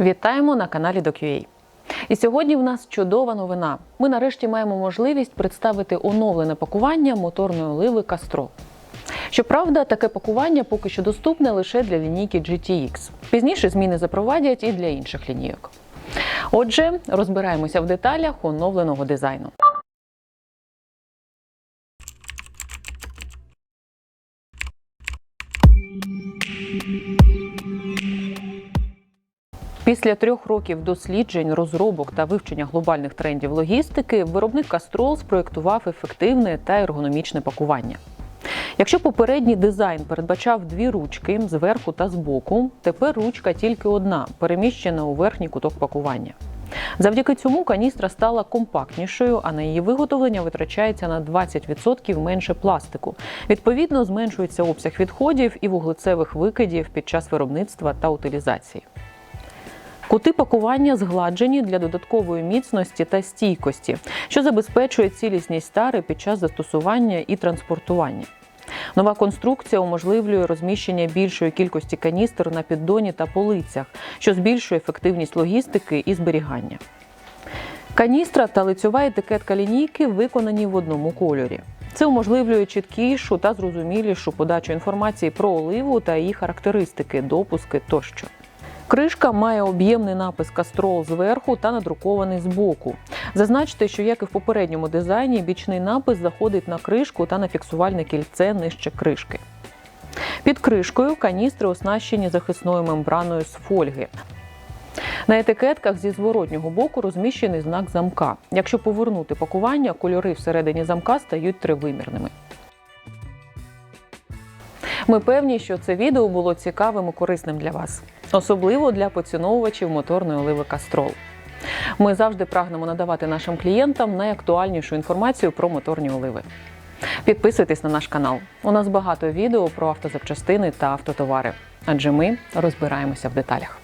Вітаємо на каналі DocuA. І сьогодні в нас чудова новина. Ми нарешті маємо можливість представити оновлене пакування моторної оливи Кастро. Щоправда, таке пакування поки що доступне лише для лінійки GTX. Пізніше зміни запровадять і для інших лінійок. Отже, розбираємося в деталях оновленого дизайну. Після трьох років досліджень, розробок та вивчення глобальних трендів логістики, виробник Castrol спроєктував ефективне та ергономічне пакування. Якщо попередній дизайн передбачав дві ручки зверху та збоку, тепер ручка тільки одна, переміщена у верхній куток пакування. Завдяки цьому каністра стала компактнішою, а на її виготовлення витрачається на 20% менше пластику. Відповідно, зменшується обсяг відходів і вуглецевих викидів під час виробництва та утилізації. Кути пакування згладжені для додаткової міцності та стійкості, що забезпечує цілісність тари під час застосування і транспортування. Нова конструкція уможливлює розміщення більшої кількості каністр на піддоні та полицях, що збільшує ефективність логістики і зберігання. Каністра та лицьова етикетка лінійки виконані в одному кольорі. Це уможливлює чіткішу та зрозумілішу подачу інформації про оливу та її характеристики, допуски тощо. Кришка має об'ємний напис Кастрол зверху та надрукований збоку. Зазначте, що як і в попередньому дизайні, бічний напис заходить на кришку та на фіксувальне кільце нижче кришки. Під кришкою каністри оснащені захисною мембраною з фольги. На етикетках зі зворотнього боку розміщений знак замка. Якщо повернути пакування, кольори всередині замка стають тривимірними. Ми певні, що це відео було цікавим і корисним для вас, особливо для поціновувачів моторної оливи Кастрол. Ми завжди прагнемо надавати нашим клієнтам найактуальнішу інформацію про моторні оливи. Підписуйтесь на наш канал. У нас багато відео про автозапчастини та автотовари, адже ми розбираємося в деталях.